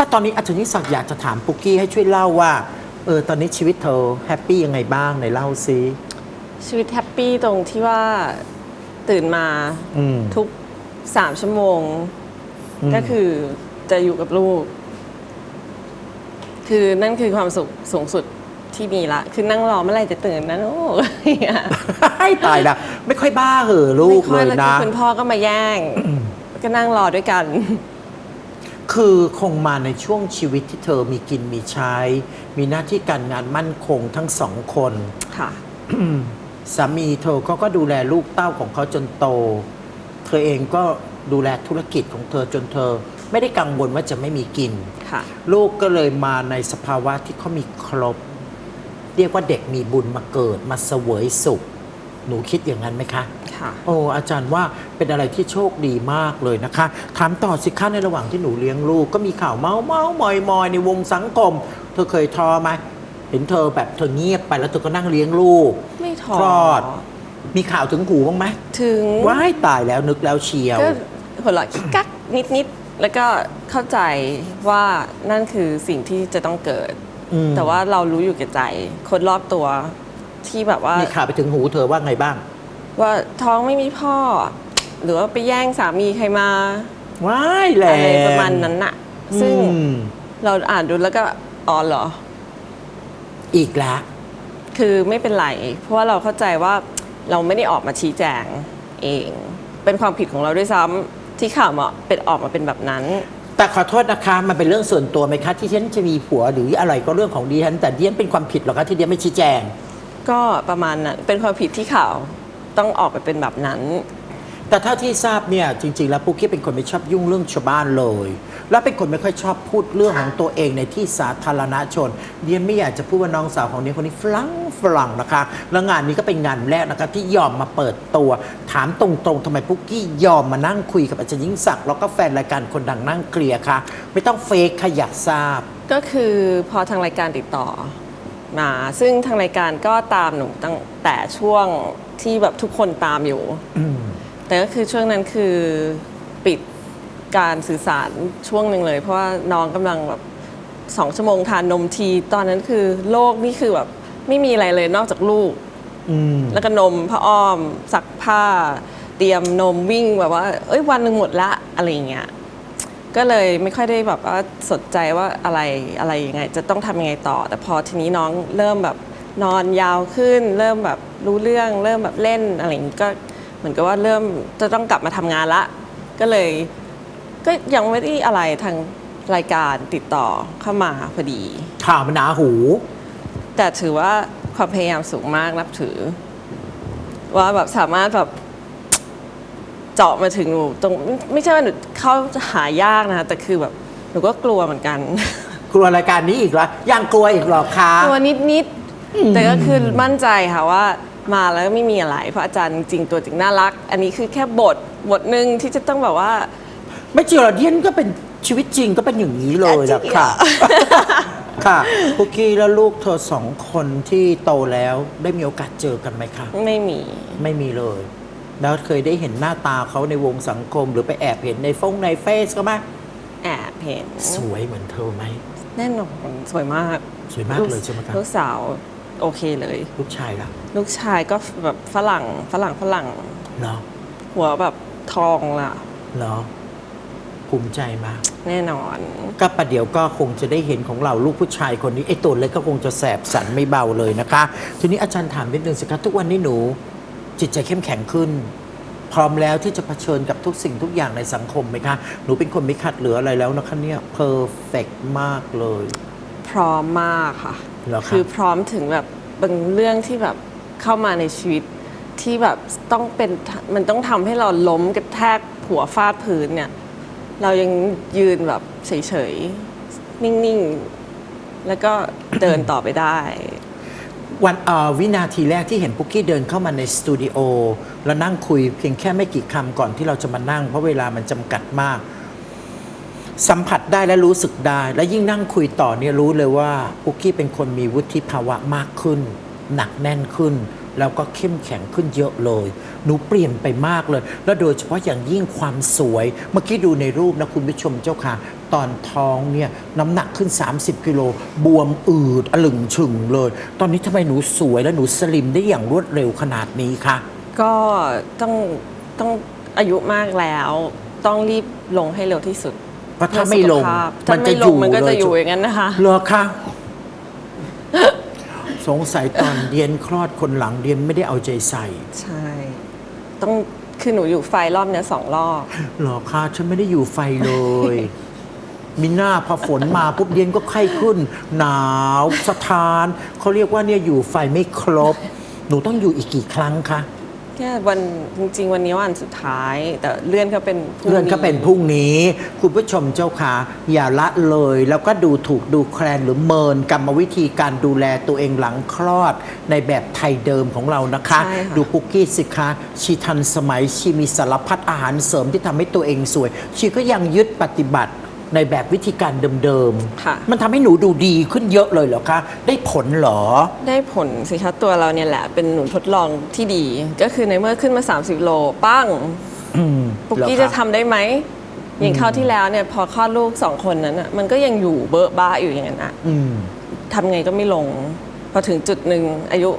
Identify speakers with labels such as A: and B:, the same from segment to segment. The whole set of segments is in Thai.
A: ถ้าตอนนี้อาจารย์นิสักดิ์อยากจะถามปุกกี้ให้ช่วยเล่าว่าเออตอนนี้ชีวิตเธอแฮปปี้ยังไงบ้างไหนเล่าซิ
B: ชีวิตแฮปปี้ตรงที่ว่าตื่นมา
A: อืม
B: ทุกสามชั่วโมง
A: อืม
B: ก็คือจะอยู่กับลูก คือนั่นคือความสุขสูงสุดที่มีละ คือนั่งรอเมื่อไหร่จะตื่นนะลูกเนี่ย
A: ให้ตายละไม่ค่อยบ้าเหอะลู
B: ไม่
A: ก
B: ค่
A: เล
B: อย
A: ย
B: แล้ว
A: นะ
B: คือคุณพ่อก็มาแย่ง ก็นั่งรอด้วยกัน
A: คือคงมาในช่วงชีวิตที่เธอมีกินมีใช้ มีหน้าที่การงานมั่นคงทั้งสองคน
B: ค่ะ
A: สามีเธอเขาก็ดูแลลูกเต้าของเขาจนโต เธอเองก็ดูแลธุรกิจของเธอจนเธอ ไม่ได้กังวลว่าจะไม่มีกิน
B: ค่ะ
A: ลูกก็เลยมาในสภาวะที่เขามีครบ เรียกว่าเด็กมีบุญมาเกิดมาเสวยสุข หนูคิดอย่างนั้นไหมคะ
B: ค่ะ
A: โอ้อาจารย์ว่าเป็นอะไรที่โชคดีมากเลยนะคะ ถามต่อสิคะในระหว่างที่หนูเลี้ยงลูกก็มีข่าวเมาเมามอยมอยในวงสังคม เธอเคยท้อไหมเห็นเธอแบบเธอเงียบไปแล้วเธอก็นั่งเลี้ยงลูก
B: ไม่ท้อ
A: คลอด มีข่าวถึงหูบ้างไหม
B: ถึง
A: ว้ายตายแล้วนึกแล้วเชียว
B: ก็หัวเราะคิกกักนิดๆแล้วก็เข้าใจว่านั่นคือสิ่งที่จะต้องเกิด
A: อืม
B: แต่ว่าเรารู้อยู่แก่ใจ คนรอบตัว ที่แบบว่า
A: มีข่าวไปถึงหูเธอว่าไงบ้าง
B: ว่าท้องไม่มีพ่อ หรือว่าไปแย่งสามีใครมา
A: ว้ายแรง
B: อะไรประมาณนั้นน่ะ ซึ่ง
A: อืม
B: เราอ่านดูแล้วก็อ๋อเหรอ
A: อีกแล้ว
B: คือไม่เป็นไร เพราะว่าเราเข้าใจว่าเราไม่ได้ออกมาชี้แจงเอง เป็นความผิดของเราด้วยซ้ำที่ข่าวมาเป็นออกมาเป็นแบบนั้น
A: แต่ขอโทษนะคะ มันเป็นเรื่องส่วนตัวไหมคะ ที่ฉันจะมีผัวหรืออะไรก็เรื่องของดิฉันแต่ดิฉันเป็นความผิดเหรอคะที่ดิฉันไม่ชี้แจง
B: ก็ประมาณนั้นเป็นความผิดที่ข่าวต้องออกไปเป็นแบบนั้น
A: แต่ถ้าที่ทราบเนี่ยจริง ๆ แล้วปุ๊กกี้เป็นคนไม่ชอบยุ่งเรื่องชาวบ้านเลย และเป็นคนไม่ค่อยชอบพูดเรื่องของตัวเองในที่สาธารณชนเดียนไม่อยากจะพูดว่าน้องสาวของเดียนคนนี้ฝรั่งฝรั่งนะคะแล้วงานนี้ก็เป็นงานแรกนะคะที่ยอมมาเปิดตัว ถามตรงๆทำไมปุ๊กกี้ยอมมานั่งคุยกับอาจารย์ยิ่งศักดิ์แล้วก็แฟนรายการคนดังนั่งเคลียร์ค่ะไม่ต้องเฟกค่ะอยากทราบ
B: ก็คือพอทางรายการติดต่อ มา ซึ่งทางรายการก็ตามหนูตั้งแต่ช่วงที่แบบทุกคนตามอยู่
A: อืม
B: แต่ก็คือช่วงนั้นคือปิดการสื่อสารช่วงหนึ่งเลย เพราะว่าน้องกำลังแบบสองชั่วโมงทานนมที ตอนนั้นคือโลกนี่คือแบบไม่มีอะไรเลยนอกจากลูก
A: อืม
B: แล้วก็นมผ้าอ้อมซักผ้า เตรียมนมวิ่งแบบว่า เอ้ยวันหนึ่งหมดละอะไรอย่างเงี้ย ก็เลยไม่ค่อยได้แบบว่าสนใจว่าอะไรอะไรยังไง จะต้องทำยังไงต่อ แต่พอทีนี้น้องเริ่มแบบนอนยาวขึ้น เริ่มแบบรู้เรื่อง เริ่มแบบเล่นอะไรอย่างงี้ก็เหมือนกับว่าเริ่มจะต้องกลับมาทำงานละ ก็เลยก็ยังไม่ได้อะไรทางรายการติดต่อเข้ามาพอดี
A: ข่าวมันหนาหู
B: แต่ถือว่าความพยายามสูงมากนับถือ ว่าแบบสามารถแบบ เจาะมาถึงหนูตรงไม่ใช่ว่าหนูเข้าหายากนะคะแต่คือแบบหนูก็กลัวเหมือนกัน
A: กลัวรายการนี้อีกเหรอยังกลัวอีกเหรอคะ
B: กลัวนิดๆแต่ก็คือมั่นใจค่ะว่ามาแล้วไม่มีอะไรเพราะอาจารย์จริงๆตัวจริงน่ารัก อันนี้คือแค่บทบทหนึ่งที่จะต้องแบบว่า
A: ไม่จริงหรอกเดียนก็เป็นชีวิตจริงก็เป็นอย่างนี้เลยแหละ
B: จริงเหร
A: ค่ะ
B: อ
A: ค่ะคุกกี้แล้วลูกเธอสองคนที่โตแล้วได้มีโอกาสเจอกันไหมคะ
B: ไม่มี
A: ไม่มีเลย แล้วเคยได้เห็นหน้าตาเขาในวงสังคม หรือไปแอบเห็นในฟงในเฟซก็ไหม
B: แอบเห็น
A: สวยเหมือนเธอไหม
B: แน่นอนสวยมาก
A: สวยมากเลยใช่ไหมครับ
B: ลูกสาวโอเคเลย
A: ลูกชายล่ะ
B: ลูกชายก็แบบฝรั่งฝรั่งฝรั่ง
A: เหรอ
B: หัวแบบทองล่ะ
A: เหรอภูมิใจมาก
B: แน่นอน
A: ก็ประเดี๋ยวก็คงจะได้เห็นของเราลูกผู้ชายคนนี้ไอ้ตัวเล็กก็คงจะแสบสันไม่เบาเลยนะคะ ทีนี้อาจารย์ถามนิดนึงสิคะทุกวันนี้หนู จิตใจเข้มแข็งขึ้น พร้อมแล้วที่จะเผชิญกับทุกสิ่งทุกอย่างในสังคมไหมคะ หนูเป็นคนไม่ขัดเหลืออะไรแล้วนะคะเนี่ยเพอร์เฟกมากเลย
B: พร้อมมากค่ะ
A: เหรอคะ
B: คือพร้อมถึงแบบบางเรื่องที่แบบเข้ามาในชีวิตที่แบบต้องเป็นมันต้องทำให้เราล้มกระแทกหัวฟาดพื้นเนี่ย เรายังยืนแบบเฉยๆ นิ่งๆ แล้วก็เดินต่อไปได้
A: วันวินาทีแรกที่เห็นปุ๊กกี้เดินเข้ามาในสตูดิโอแล้วนั่งคุยเพียงแค่ไม่กี่คำก่อนที่เราจะมานั่ง เพราะเวลามันจำกัดมาก สัมผัสได้และรู้สึกได้ และยิ่งนั่งคุยต่อเนี่ยรู้เลยว่าปุ๊กกี้เป็นคนมีวุฒิภาวะมากขึ้น หนักแน่นขึ้น แล้วก็เข้มแข็งขึ้นเยอะเลย หนูเปลี่ยนไปมากเลย แล้วโดยเฉพาะอย่างยิ่งความสวย เมื่อกี้ดูในรูปนะคุณผู้ชมเจ้าค่ะ ตอนท้องเนี่ยน้ำหนักขึ้น 30 กิโลบวมอืดอลึงฉึงเลย ตอนนี้ทำไมหนูสวยและหนูสลิมได้อย่างรวดเร็วขนาดนี้คะ
B: ก็ต้องต้องอายุมากแล้ว ต้องรีบลงให้เร็วที่สุด
A: เพราะถ้าไม่ลง
B: เพื่อสุขภาพถ้าไม่ลงมันก็จะอยู่อย่างนั้นนะคะ
A: เหรอคะ สงสัยตอนเดียนคลอดคนหลังเดียนไม่ได้เอาใจใส่
B: ใช่ ต้องคือหนูอยู่ไฟรอบเนี้ยสองรอบ
A: เหรอคะฉันไม่ได้อยู่ไฟเลย มิน่าพอฝนมาปุ๊บเย็นก็ไข้ขึ้น หนาวสะท้าน เขาเรียกว่าเนี่ยอยู่ไฟไม่ครบ หนูต้องอยู่อีกกี่ครั้งคะ
B: แค่วันจริง ๆ วันนี้วันสุดท้าย แต่เลื่อนก็เป็นพรุ่ง
A: เลื่อนก็เป็นพรุ่งนี้ คุณผู้ชมเจ้าค่ะอย่าละเลย แล้วก็ดูถูกดูแคลนหรือเมินกรรมวิธีการดูแลตัวเองหลังคลอดในแบบไทยเดิมของเรานะคะ
B: ใช่ค่ะ
A: ดูปุกกี้สิคะชีทันสมัยชีมีสารพัดอาหารเสริมที่ทำให้ตัวเองสวย ชีก็ยังยึดปฏิบัติ ในแบบวิธีการเดิม
B: ค่ะ
A: ๆ มันทำให้หนูดูดีขึ้นเยอะเลยเหรอคะ ได้ผลเหรอ
B: ได้ผลสิคะตัวเราเนี่ยแหละ เป็นหนูทดลองที่ดี ก็คือในเมื่อขึ้นมา 30 โลปั้ง
A: อืม
B: ปุกกี้
A: เหร
B: จะ
A: อค
B: ทำได้ไหมอย่างคราวที่แล้วเนี่ยพอคลอดลูกสองคนนั้นอะมันก็ยังอยู่เบอะบ้าอยู่อย่างนั้นอะ
A: อืม
B: ทำไงก็ไม่ลง พอถึงจุดหนึ่งอายุ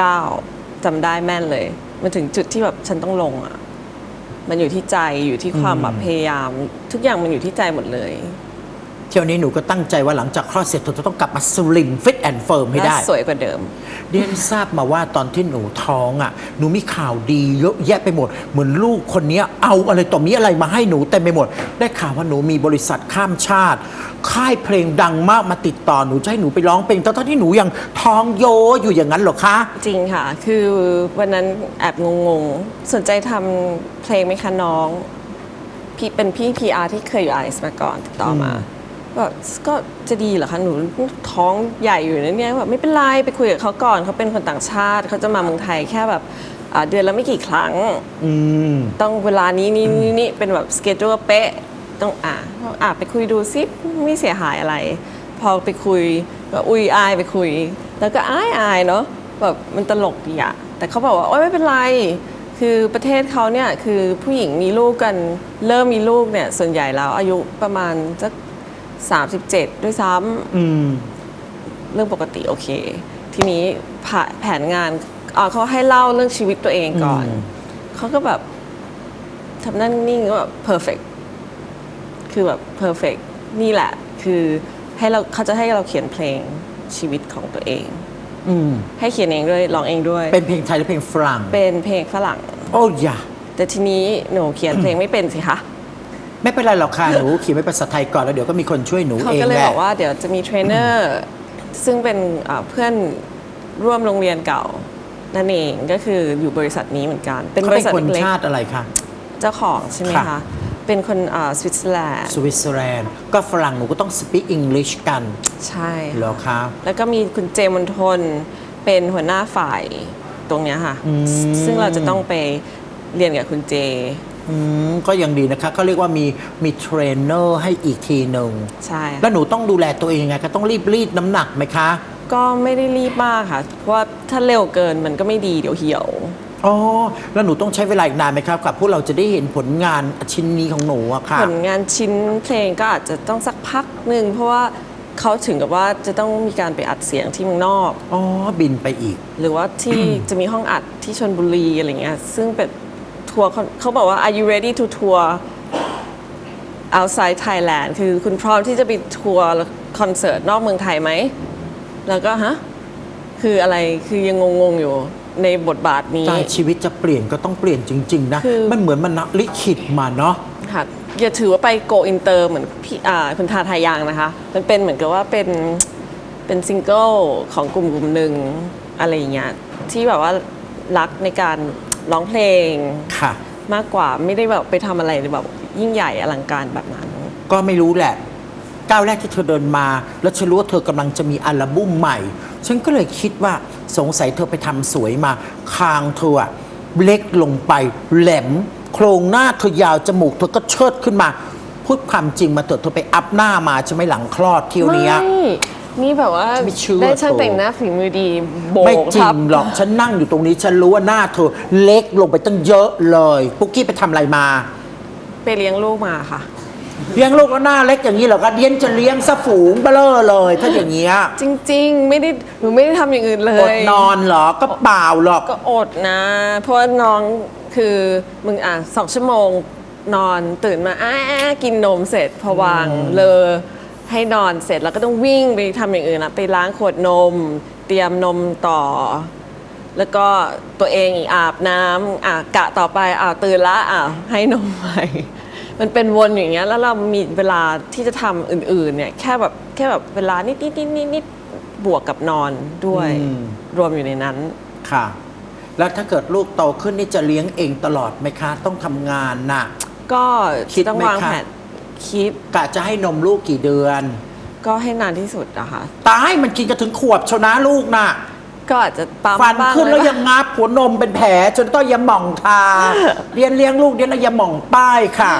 B: 29จำได้แม่นเลย มันถึงจุดที่แบบฉันต้องลงอะ มันอยู่ที่ใจอยู่ที่ความแบบพยายาม ทุกอย่างมันอยู่ที่ใจหมดเลย
A: เที่ยวนี้หนูก็ตั้งใจว่าหลังจากคลอดเสร็จเธอจะต้องกลับมาสลิมฟิตแอนด์เฟิร์มให้
B: และ
A: ได้
B: สวยกว่าเดิม
A: เดียนทราบมาว่าตอนที่หนูท้องอะ หนูมีข่าวดีเยอะแยะไปหมด เหมือนลูกคนเนี้ยเอาอะไรต่อมีอะไรมาให้หนูเต็มไปหมด ได้ข่าวว่าหนูมีบริษัทข้ามชาติ ค่ายเพลงดังมากมาติดต่อหนูจะให้หนูไปร้องเพลงทั้งๆที่หนูยังท้องโยอยู่อย่างนั้นเหรอคะ
B: จริงค่ะ คือวันนั้นแอบงงๆ สนใจทำเพลงไหมคะน้อง พี่เป็นพี่ PR ที่เคยอยู่ไอซ์มาก่อนติดต่อมา ก็ก็จะดีเหรอคะหนูท้องใหญ่อยู่นะเนี่ยแบบไม่เป็นไรไปคุยกับเขาก่อนเขาเป็นคนต่างชาติเขาจะมาเมืองไทยแค่แบบอ่าเดือนละไม่กี่ครั้ง
A: อืม
B: ต้องเวลานี้นี่นี่นี่เป็นแบบสเกจ u เป๊ะต้องอ่าอ่าไปคุยดูซิไม่เสียหายอะไร พอไปคุยก็อุ้ยอายไปคุย แล้วก็อายอายเนาะแบบมันตลกดีอะแต่เขาบอกว่าโอ๊ยไม่เป็นไร คือประเทศเขาเนี่ยคือผู้หญิงมีลูกกันเริ่มมีลูกเนี่ยส่วนใหญ่แล้วอายุประมาณสัก 37 ด้วยซ้ำ
A: อืม
B: เรื่องปกติโอเค ทีนี้แผแผนงานอ่าเขาให้เล่าเรื่องชีวิตตัวเองก่อน
A: อืม
B: เขาก็แบบทำนั่นนิ่งก็แบบ perfect คือแบบ perfect นี่แหละ คือให้เราเขาจะให้เราเขียนเพลงชีวิตของตัวเอง
A: อืม
B: ให้เขียนเองด้วยร้องเองด้วย
A: เป็นเพลงไทยหรือเพลงฝรั่ง
B: เป็นเพลงฝรั่ง
A: โอ้ยา
B: แต่ทีนี้หนูเขียนเพลงไม่เป็นสิคะ
A: ไม่เป็นไรหรอกค่ะหนูเขียนเป็นภาษาไทยก่อนแล้วเดี๋ยวก็มีคนช่วยหนู
B: เขา
A: เอง
B: ก็เลย
A: แหละ
B: บอกว่าเดี๋ยวจะมีเทรนเนอร์ซึ่งเป็นอ่าเพื่อนร่วมโรงเรียนเก่านั่นเองก็คืออยู่บริษัทนี้เหมือนกัน เป็น
A: เขา
B: บ
A: เป็
B: ริ
A: น
B: ษัท
A: คน
B: เล็ก
A: ชาติอะไรคะ
B: ๆเจ้าของใช่ไหม
A: ค่ะ
B: คะ เป็นคนอ่าสวิตเซอร์แลนด์
A: สวิตเซอร์แลนด์ ก็ฝรั่งหนูก็ต้อง speak English กัน
B: ใช่
A: เหรอ
B: ค่ะ
A: คะ
B: แล้วก็มีคุณเจมนทนเป็นหัวหน้าฝ่ายตรงเนี้ยค่ะ ซึ่งเราจะต้องไปเรียนกับคุณเจ
A: อืมก็ยังดีนะคะเขาเรียกว่ามีมีเทรนเนอร์ให้อีกทีหนึ่ง
B: ใช่
A: แล้วหนูต้องดูแลตัวเองยังไงคะต้องรีบรีดน้ำหนักไหมคะ
B: ก็ไม่ได้รีบมากค่ะ เพราะว่าถ้าเร็วเกินมันก็ไม่ดีเดี๋ยวเหี่ยว
A: อ๋อแล้วหนูต้องใช้เวลาอีกนานไหมครับกับพวกเราจะได้เห็นผลงานชิ้นนี้ของหนูอะค่ะ
B: ผลงานชิ้นเพลงก็อาจจะต้องสักพักหนึ่งเพราะว่าเขาถึงกับว่าจะต้องมีการไปอัดเสียงที่เมืองนอก
A: อ๋อ บินไปอีก
B: หรือว่าที่ จะมีห้องอัดที่ชนบุรีอะไรเงี้ยซึ่งเป็น ทัวร์เขาเขาบอกว่า are you ready to tour outside Thailand คือคุณพร้อมที่จะไปทัวร์คอนเสิร์ตนอกเมืองไทยไหม แล้วก็ฮะ คืออะไร คือยังงงๆอยู่ในบทบาทนี้
A: ใจชีวิตจะเปลี่ยนก็ต้องเปลี่ยนจริง ๆ นะ
B: คือ
A: มันเหมือนมันลิขิตมาเนาะ
B: ค่ะอย่าถือว่าไปโกอินเตอร์เหมือนพี่อ่าคุณทาทายังนะคะ มันเป็นเหมือนกับว่าเป็น เป็นซิงเกิลของกลุ่มกลุ่มหนึ่งอะไรอย่างเงี้ยที่แบบว่ารักในการ ร้องเพลง
A: ค่ะ
B: มากกว่าไม่ได้แบบไปทำอะไรแบบยิ่งใหญ่อลังการแบบนั้น
A: ก็ไม่รู้แหละ ก้าวแรกที่เธอเดินมา แล้วฉันรู้ว่าเธอกำลังจะมีอัลบั้มใหม่ ฉันก็เลยคิดว่าสงสัยเธอไปทำสวยมา คางเธออะเล็กลงไปแหลม โครงหน้าเธอยาวจมูกเธอก็เชิดขึ้นมา พูดความจริงมาเถอะเธอไปอัพหน้ามาใช่ไหมหลังคลอดเที่ยวเนี้ย
B: ไม่ นี่แบบว่า
A: ไม่เชื่อ
B: ได้ช่าง
A: โถ
B: แต่งหน้าฝีมือดีโบ
A: ไม่
B: ก
A: จริ
B: ครั
A: ง
B: บ
A: หรอก ฉันนั่งอยู่ตรงนี้ ฉันรู้ว่าหน้าเธอเล็กลงไปตั้งเยอะเลยปุ๊กกี้ไปทำอะไรมา
B: ไปเลี้ยงลูกมาค่ะ
A: เลี้ยงลูกแล้วหน้าเล็กอย่างนี้เหรอคะเดียนจะเลี้ยงซะฝูงเบลอเลย ถ้าอย่างเงี้ย
B: จริง ๆ ไม่ได้หนูไม่ได้ทำอย่างอื่นเล
A: อด
B: ย
A: นอนเหรอก็เปล่าหรอก
B: ก็อดนะ เพราะว่าน้องคือมึงอะสองชั่วโมงนอนตื่นมาอ้ากินนมเสร็จพอวางเลอ ให้นอนเสร็จแล้วก็ต้องวิ่งไปทำอย่างอื่นนะไปล้างขวดนม เตรียมนมต่อ แล้วก็ตัวเองอีกอาบน้ำอะกะต่อไปอะตื่นละอะให้นมใหม่มันเป็นวนอย่างเงี้ยแล้วเรามีเวลาที่จะทำอื่นๆเนี่ยแค่แบบแค่แบบเวลานิดนิดนิดนิดนิดบวกกับนอนด้วย
A: อืม
B: รวมอยู่ในนั้น
A: ค่ะ แล้วถ้าเกิดลูกโตขึ้นนี่จะเลี้ยงเองตลอดไหมคะ ต้องทำงานน่ะ
B: ก็
A: คิด
B: ต้อง
A: ไหม
B: วาง
A: คะ
B: แผน คิด
A: กะจะให้นมลูกกี่เดือน
B: ก็ให้นานที่สุดอะค่ะ
A: ตายมันกินกันถึงขวบชนะลูกน่ะ
B: ก็อาจจะปั๊ม
A: ฟัน
B: บ้าง
A: ขึ้นแล้วะยังงับหัวนมเป็นแผลจนต้องยาหม่องทา เรียนเลี้ยงลูกเรียนยาหม่องป้ายค่ะ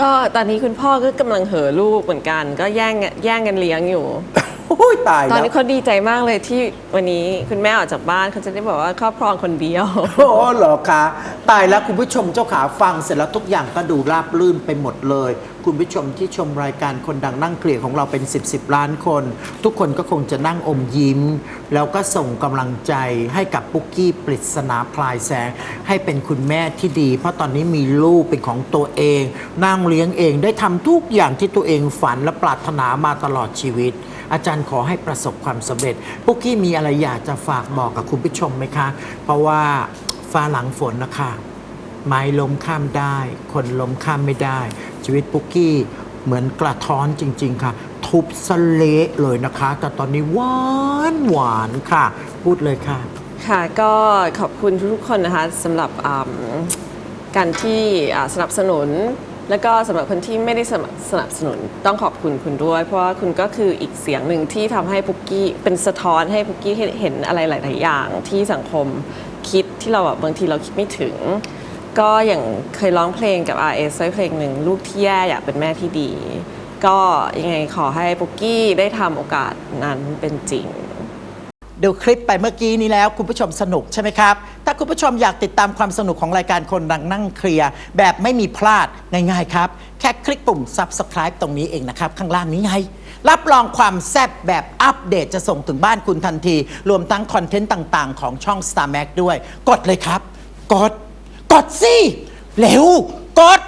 B: ก็ตอนนี้คุณพ่อก็กำลังเห่อลูกเหมือนกัน ก็แย่งแย่งกันเลี้ยงอยู่
A: โอ้ยตาย
B: ตอน
A: แล้ว
B: นี้เขาดีใจมากเลยที่วันนี้คุณแม่ออกจากบ้านเขาจะได้บอกว่าครอบครองคนเดียว
A: โอ้เหรอคะตายแล้วคุณผู้ชมเจ้าขาฟังเสร็จแล้วทุกอย่างก็ดูราบลื่นไปหมดเลย คุณผู้ชมที่ชมรายการคนดังนั่งเคลียร์ของเราเป็น 10บสล้านคน ทุกคนก็คงจะนั่งอมยิ้ม แล้วก็ส่งกำลังใจให้กับปุ๊กกี้ปริศนาพลายแสง ให้เป็นคุณแม่ที่ดี เพราะตอนนี้มีลูกเป็นของตัวเอง นั่งเลี้ยงเองได้ทำทุกอย่างที่ตัวเองฝันและปรารถนามาตลอดชีวิต อาจารย์ขอให้ประสบความสำเร็จปุ๊กกี้มีอะไรอยากจะฝากบอกกับคุณผู้ชมไหมคะ เพราะว่าฟ้าหลังฝนนะคะ ไม้ล้มข้ามได้ คนล้มข้ามไม่ได้ ชีวิตปุ๊กกี้เหมือนกระท้อนจริง ๆ ค่ะ ทุบสเละเลยนะคะ แต่ตอนนี้หวานหวานค่ะ พูดเลยค่ะ
B: ค่ะก็ขอบคุณทุกๆคนนะคะสำหรับอืมการที่อ่าสนับสนุน แล้วก็สำหรับคนที่ไม่ได้สนับสนับสนุนต้องขอบคุณคุณด้วย เพราะว่าคุณก็คืออีกเสียงหนึ่งที่ทำให้ปุกกี้เป็นสะท้อนให้ปุกกี้เห็นอะไรหลาย ๆ อย่างที่สังคมคิดที่เราแบบบางทีเราคิดไม่ถึง ก็อย่างเคยร้องเพลงกับ RS ไว้เพลงหนึ่งลูกที่แย่อยากเป็นแม่ที่ดี ก็ยังไงขอให้ปุกกี้ได้ทำโอกาสนั้นเป็นจริง
A: ดูคลิปไปเมื่อกี้นี้แล้วคุณผู้ชมสนุกใช่ไหมครับ คุณผู้ชมอยากติดตามความสนุกของรายการคนดังนั่งเคลียร์แบบไม่มีพลาดง่ายๆครับ แค่คลิกปุ่ม subscribe ตรงนี้เองนะครับ ข้างล่างนี้ไง รับรองความแซ่บแบบอัปเดตจะส่งถึงบ้านคุณทันที รวมทั้งคอนเทนต์ต่างๆ ของช่อง Star Max ด้วย กดเลยครับ กด กดสิเร็ว กด